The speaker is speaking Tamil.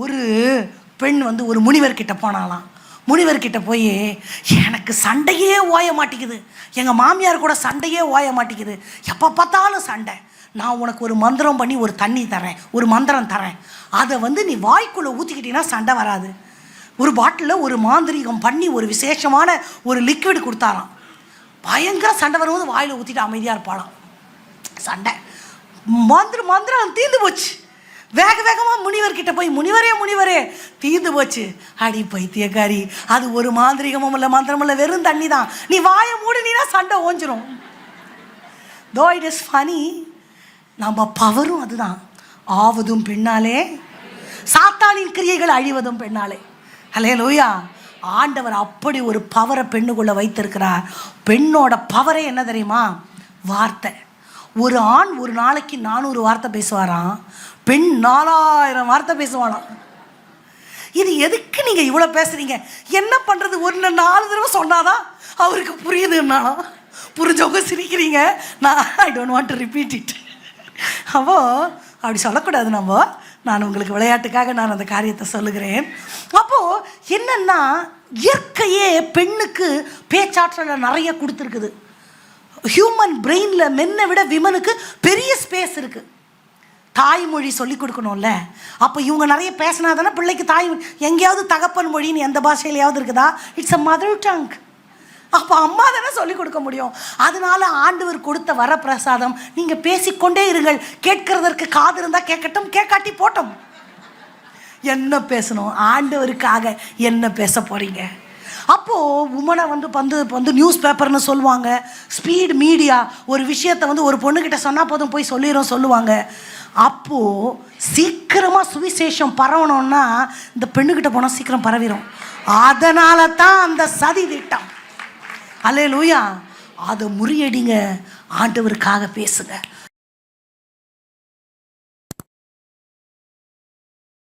ஒரு பெண் வந்து ஒரு முனிவர்கிட்ட போனாலாம் முனிவர்கிட்ட போய் எனக்கு சண்டையே ஓய மாட்டேங்குது. எங்கள் மாமியார் கூட சண்டையே ஓய மாட்டேங்குது. எப்போ பார்த்தாலும் சண்டை. நான் உனக்கு ஒரு மந்திரம் பண்ணி ஒரு தண்ணி தரேன். ஒரு மந்திரம் தரேன். அதை வந்து நீ வாய்க்குள்ளே ஊற்றிக்கிட்டீங்கன்னா சண்டை வராது. ஒரு பாட்டிலில் ஒரு மாந்திரிகம் பண்ணி ஒரு விசேஷமான ஒரு லிக்விட் கொடுத்தாராம். பயங்கர சண்டை வரும்போது வாயில் ஊற்றிட்டு அமைதியாக இருப்பாளாம். சண்டை. மந்திரம் மந்திரம் தீர்ந்து போச்சு. வேக வேகமாக முனிவர்கிட்ட போய் முனிவரே முனிவரே. தீர்ந்து போச்சு. அடி பைத்தியக்காரி அது ஒரு மாந்திரிகமும் இல்லை மந்திரமும் இல்லை வெறும் தண்ணி தான். நீ வாயை மூடினா சண்டை ஓஞ்சிரும். தோ இட் இஸ் ஃபனி நம்ம பவரும் அதுதான். ஆவதும் பெண்ணாலே சாத்தானின் கிரியைகள் அழிவதும் பெண்ணாலே ஹலே லோயா ஆண்டவர் அப்படி ஒரு பவரை பெண்ணுக்குள்ளே வைத்திருக்கிறார். பெண்ணோட பவரே என்ன தெரியுமா? வார்த்தை. ஒரு ஆண் ஒரு நாளைக்கு நானூறு வார்த்தை பேசுவாராம் பெண் நாலாயிரம் வார்த்தை பேசுவானாம் இது எதுக்கு நீங்கள் இவ்வளோ பேசுறீங்க? என்ன பண்ணுறது ஒரு நாலு தடவை சொன்னாதான் அவருக்கு புரியுதுன்னா. புரிஞ்சவங்க சிரிக்கிறீங்க. நான் I don't want to repeat it அப்போ அப்படி சொல்லக்கூடாது நம்ம. நான் உங்களுக்கு விளையாட்டுக்காக நான் அந்த காரியத்தை சொல்லுகிறேன். அப்போது என்னென்னா இயற்கையே பெண்ணுக்கு பேச்சாற்றலை நிறைய கொடுத்துருக்குது. ஹியூமன் பிரெயினில் மென்னை விட விமனுக்கு பெரிய ஸ்பேஸ் இருக்குது தாய்மொழி சொல்லிக் கொடுக்கணும்ல. அப்போ இவங்க நிறைய பேசினா தானே பிள்ளைக்கு தாய் எங்கேயாவது தகப்பன் மொழின்னு எந்த பாஷையிலையாவது இருக்குதா? இட்ஸ் அ மதர் டங் அப்போ அம்மா தானே சொல்லி கொடுக்க முடியும். அதனால ஆண்டவர் கொடுத்த வரப்பிரசாதம் நீங்கள் பேசிக்கொண்டே இருங்கள். கேட்கிறதற்கு காது இருந்தால் கேட்கட்டும் கேட்காட்டி போட்டோம். என்ன பேசணும்? ஆண்டவருக்காக என்ன பேச போகிறீங்க அப்போது உமனை வந்து வந்து வந்து நியூஸ் பேப்பர்னு சொல்லுவாங்க. ஸ்பீட் மீடியா ஒரு விஷயத்தை வந்து ஒரு பொண்ணுக்கிட்ட சொன்னால் போதும் போய் சொல்லிடும் சொல்லுவாங்க. அப்போது சீக்கிரமாக சுவிசேஷம் பரவணும்னா இந்த பெண்ணுக்கிட்ட போனால் சீக்கிரம் பரவிடும் அதனால தான் அந்த சதி திட்டம். அல்லே லூயா அதை முறியடிங்க. ஆண்டவருக்காக பேசுங்க.